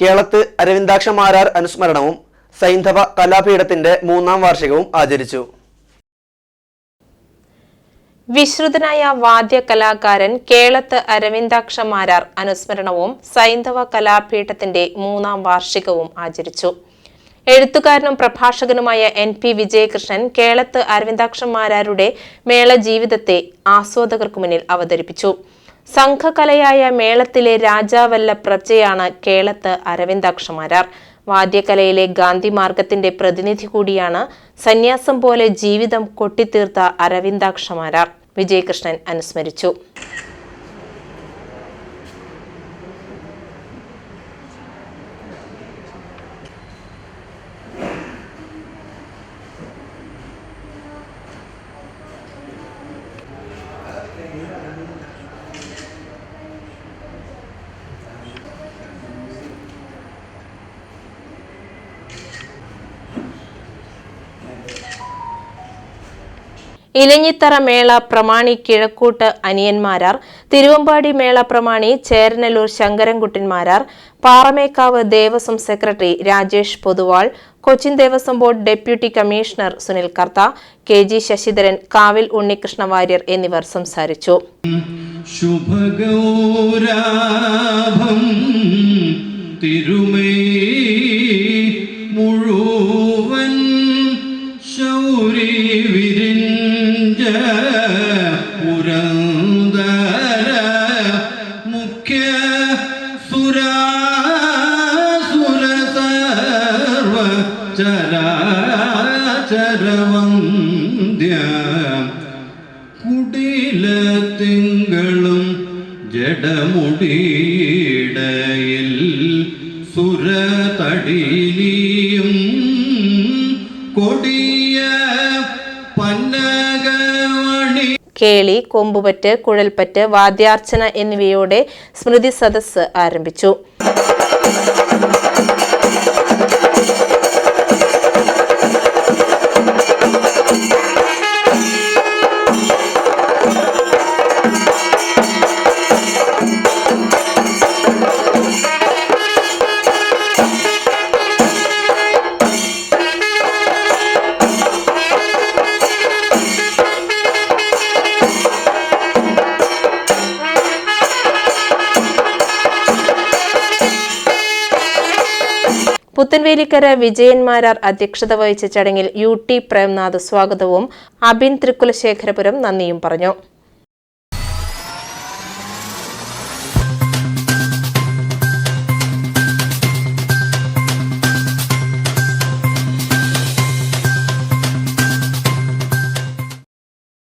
കേളത്ത് അരവിന്ദാക്ഷ മാരാർ അനുസ്മരണവും സൈന്ധവ കലാപീഠത്തിന്റെ മൂന്നാം വാർഷികവും ആചരിച്ചു. വിശ്രുതനായ വാദ്യ കലാകാരൻ കേളത്ത് അരവിന്ദാക്ഷ മാരാർ അനുസ്മരണവും സൈന്ധവ കലാപീഠത്തിന്റെ മൂന്നാം വാർഷികവും ആചരിച്ചു. എഴുത്തുകാരനും പ്രഭാഷകനുമായ എൻ പി വിജയകൃഷ്ണൻ കേളത്ത് അരവിന്ദാക്ഷം മാരാരുടെ മേള ജീവിതത്തെ ആസ്വാദകർക്കു മുന്നിൽ അവതരിപ്പിച്ചു. സംഘകലയായ മേളത്തിലെ രാജാവല്ല പ്രജയാണ് കേളത്ത് അരവിന്ദാക്ഷമാരാർ. വാദ്യകലയിലെ ഗാന്ധി മാർഗത്തിന്റെ പ്രതിനിധി കൂടിയാണ് സന്യാസം പോലെ ജീവിതം കൊട്ടിത്തീർത്ത അരവിന്ദാക്ഷമാരാർ. വിജയകൃഷ്ണൻ അനുസ്മരിച്ചു. ഇലഞ്ഞിത്തറ മേള പ്രമാണി കിഴക്കൂട്ട് അനിയന്മാരാർ തിരുവമ്പാടി മേള പ്രമാണി Cheranallur Sankarankuttanmarar Paramekkavu Devaswom secretary Rajesh Poduval Cochin Devaswom board deputy commissioner Sunil Kartha K G Sasidharan Kavil Unnikrishna Warrier എന്നിവർ സംസാരിച്ചു. ശുഭഗൗരാഭം തിരുമേ പുരന്തര മുഖ്യ സുരാസുര സർവ കുടില തിങ്കളും ജഡമുടിയിടയിൽ സുരതടിനിയും കൊടിയ കേളി കൊമ്പുപറ്റ് കുഴൽപ്പറ്റ് വാദ്യാർച്ചന എന്നിവയോടെ സ്മൃതി സദസ്സ് ആരംഭിച്ചു. പുത്തൻവേലിക്കര വിജയന്മാരാർ അധ്യക്ഷത വഹിച്ച ചടങ്ങിൽ യു ടി പ്രേംനാഥ് സ്വാഗതവും അബിൻ തൃക്കുലശേഖരപുരം നന്ദിയും പറഞ്ഞു